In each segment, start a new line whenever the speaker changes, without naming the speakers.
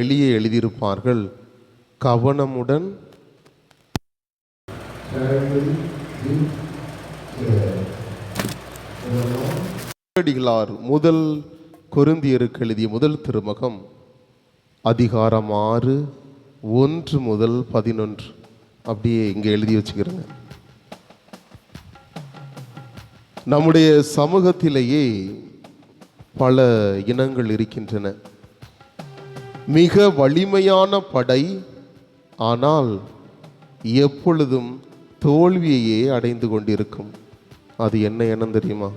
வெளியே எழுதியிருப்பார்கள். கவனமுடன் அடிகளார் முதல் கொருந்தியருக்கு எழுதிய முதல் திருமகம் அதிகாரம் ஆறு ஒன்று முதல் பதினொன்று. அப்படியே இங்கே எழுதி வச்சுக்கிறேங்க. நம்முடைய சமூகத்திலேயே பல இனங்கள் இருக்கின்றன. மிக வலிமையான படை. ஆனால் எப்பொழுதும் தோல்வியையே அடைந்து கொண்டிருக்கும். அது என்ன இனம் தெரியுமா?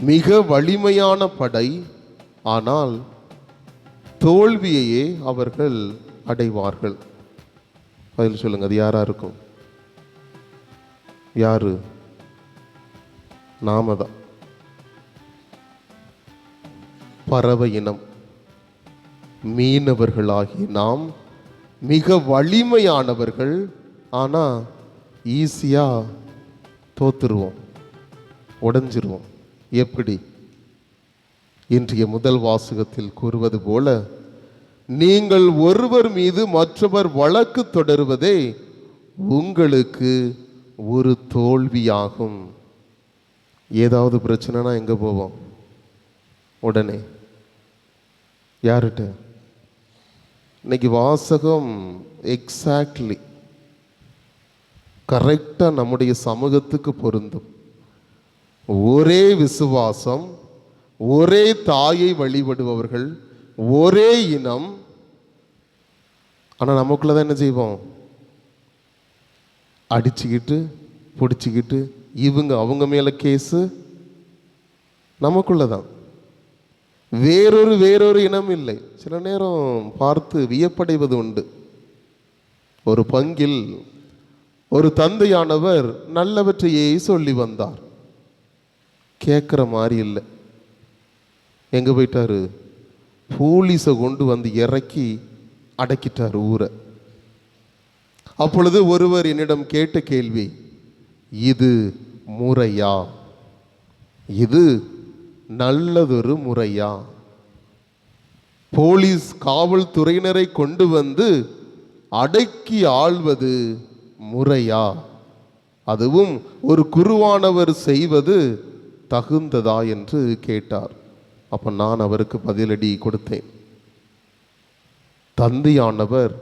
மிக வலிமையான படை. ஆனால் தோல்வியையே அவர்கள் அடைவார்கள். பதில் சொல்லுங்க அது யாரா இருக்கும்? யாரு? நாம தான். பறவை இனம். மீனவர்களாகி நாம் மிக வலிமையானவர்கள் ஆனால் ஈஸியாக தோத்துருவோம் உடஞ்சிருவோம். எப்படி? இன்றைய முதல் வாசகத்தில் கூறுவது போல நீங்கள் ஒருவர் மீது மற்றவர் வழக்கு தொடருவதே உங்களுக்கு ஒரு தோல்வியாகும். ஏதாவது பிரச்சனைனா எங்கே போவோம்? உடனே. யார்கிட்ட? இன்னைக்கு வாசகம் எக்ஸாக்ட்லி கரெக்டாக நம்முடைய சமூகத்துக்கு பொருந்தும். ஒரே விசுவாசம் ஒரே தாயை வழிபடுபவர்கள் ஒரே இனம். ஆனால் நமக்குள்ள தான் என்ன செய்வோம்? அடிச்சுக்கிட்டு பிடிச்சிக்கிட்டு இவங்க அவங்க மேலே கேஸு நமக்குள்ள தான் வேறொரு வேறொரு இனம் இல்லை. சில நேரம் பார்த்து வியப்படைவது உண்டு. ஒரு பங்கில் ஒரு தந்தையானவர் நல்லவற்றையே சொல்லி வந்தார். கேட்குற மாதிரி இல்லை. எங்கே போயிட்டாரு? போலீஸை கொண்டு வந்து இறக்கி அடக்கிட்டார் ஊரை. அப்பொழுது ஒருவர் என்னிடம் கேட்ட கேள்வி இது முறையா? இது நல்லதொரு முறையா? போலீஸ் காவல்துறையினரை கொண்டு வந்து அடக்கி ஆள்வது முறையா? அதுவும் ஒரு குருவானவர் செய்வது தகுந்ததா என்று கேட்டார். அப்போ நான் அவருக்கு பதிலடி கொடுத்தேன். தந்தையானவர்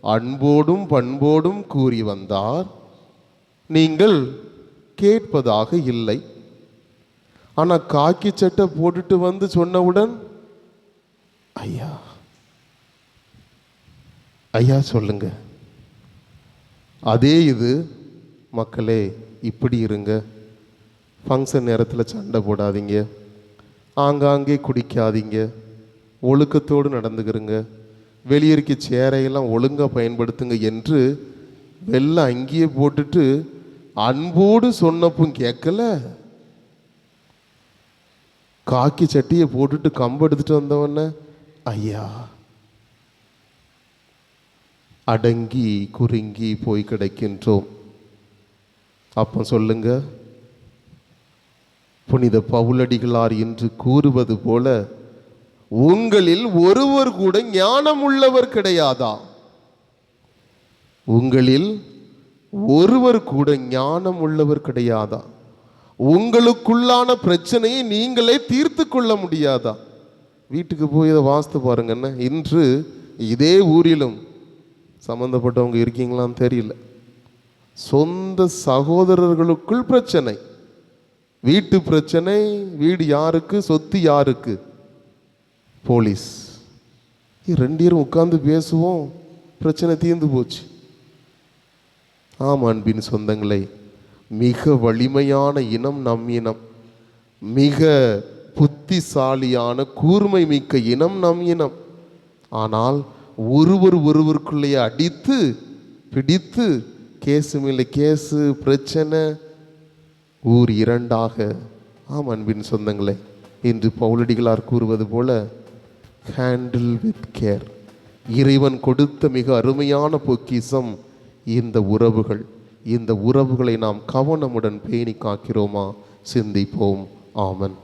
அன்போடும் பண்போடும் கூறி வந்தார். நீங்கள் கேட்பதாக இல்லை. ஆனால் காக்கி சட்டை போட்டுட்டு வந்து சொன்னவுடன் ஐயா ஐயா சொல்லுங்க. அதே இது மக்களே இப்படி இருங்க. ஃபங்க்ஷன் நேரத்தில் சண்டை போடாதீங்க. ஆங்காங்கே குடிக்காதீங்க. ஒழுக்கத்தோடு நடந்துக்கிறங்க வெளியிருக்க சேரையெல்லாம் ஒழுங்காக பயன்படுத்துங்க என்று வெள்ளை அங்கேயே போட்டுட்டு அன்போடு சொன்னப்பும் கேட்கல. காக்கி சட்டியை போட்டுட்டு கம்பு எடுத்துட்டு வந்தவொடனே ஐயா. அடங்கி குறுங்கி போய் கிடைக்கின்றோம். அப்போ சொல்லுங்க புனித பவுலடிகளார் என்று கூறுவது போல உங்களில் ஒருவர் கூட ஞானம் உள்ளவர் கிடையாதா? உங்களில் ஒருவர் கூட ஞானம் உள்ளவர் கிடையாதா? உங்களுக்குள்ளான பிரச்சனையை நீங்களே தீர்த்து கொள்ள முடியாதா? வீட்டுக்கு போய் இதை வாஸ்து பாருங்கண்ணே இன்று இதே ஊரிலும் சம்மந்தப்பட்டவங்க இருக்கீங்களான்னு தெரியல. சொந்த சகோதரர்களுக்குள் பிரச்சனை. வீட்டு பிரச்சனை வீடு யாருக்கு சொத்து யாருக்கு? போலீஸ். ரெண்டு பேரும் உட்காந்து பேசுவோம் பிரச்சனை தீர்ந்து போச்சு. ஆமாம் அன்பின் சொந்தங்களே. மிக வலிமையான இனம் நம் இனம். மிக புத்திசாலியான கூர்மை மிக்க இனம் நம் இனம். ஆனால் ஒருவர் ஒருவருக்குள்ளேயே அடித்து பிடித்து கேஸு மேலே கேஸு பிரச்சனை ஊர் இரண்டாக. ஆம் அன்பின் சொந்தங்களே இன்று பவுலடிகளார் கூறுவது போல ஹேண்டில் வித் கேர் இறைவன் கொடுத்த மிக அருமையான பொக்கிசம் இந்த உறவுகள். இந்த உறவுகளை நாம் கவனமுடன் பேணி காக்கிறோமா சிந்திப்போம். ஆமன்.